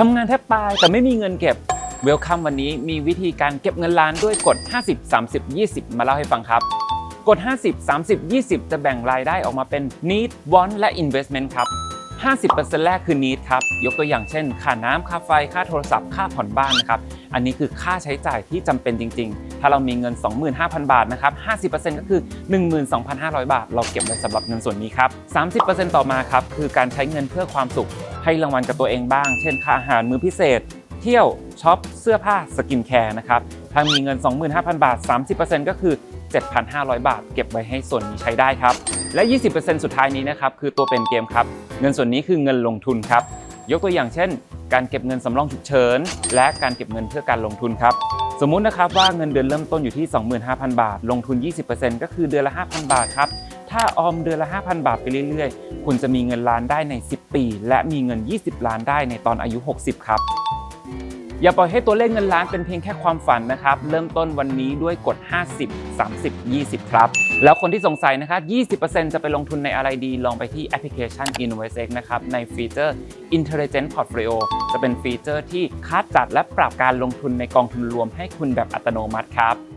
ทำงานแทบตายแต่ไม่มีเงินเก็บเวลคัมวันนี้มีวิธีการเก็บเงินล้านด้วยกฎ 50 30 20 มาเล่าให้ฟังครับ กฎ 50 30 20 จะแบ่งรายได้ออกมาเป็น need want และ investment ครับ 50%แรกคือ need ครับ ยกตัวอย่างเช่น ค่าน้ำค่าไฟ ค่าโทรศัพท์ ค่าผ่อนบ้านนะครับ อันนี้คือค่าใช้จ่ายที่จำเป็นจริง ๆ ถ้าเรามีเงิน 25,000 บาทนะครับ 50%ก็คือ 12,500 บาท เราเก็บไว้สำหรับเงินส่วนนี้ครับ 30%ต่อมาครับคือการใช้เงินเพื่อความสุข ให้รางวัลกับตัวเองบ้าง เช่นค่าอาหารมื้อพิเศษ เที่ยวช็อปเสื้อผ้าสกินแคร์นะครับถ้ามีเงิน 25,000 บาท 30%ก็คือ 7,500 บาท เก็บไว้ให้ส่วนนี้ใช้ได้ครับ และ 20%สุดท้ายนี้นะครับคือตัวเป็นเกมครับ เงินส่วนนี้คือเงินลงทุนครับ ยกตัวอย่างเช่น การเก็บเงินสำรองฉุกเฉิน และการเก็บเงินเพื่อการลงทุนครับ สมมุตินะครับว่าเงินเดือนเริ่มต้นอยู่ที่ 25,000 บาท ลงทุน 20%ก็คือเดือนละ 5,000 บาทครับ ถ้าออมเดือนละ 5,000 บาทไปเรื่อยๆ คุณจะมีเงินล้านได้ใน 10 ปี และมีเงิน 20 ล้านได้ในตอนอายุ 60 ครับ อย่าปล่อยให้ตัวเลขเงินล้านเป็นเพียงแค่ความฝันนะครับ เริ่มต้นวันนี้ด้วยกฎ50 30 20 ครับ แล้วคนที่สงสัยนะครับ20%จะไปลงทุนในอะไรดี ลองไปที่แอปพลิเคชัน InvestX นะครับ ในฟีเจอร์ Intelligent Portfolio จะเป็นฟีเจอร์ที่คาดจัดและปรับการลงทุนในกองทุนรวมให้คุณแบบอัตโนมัติครับ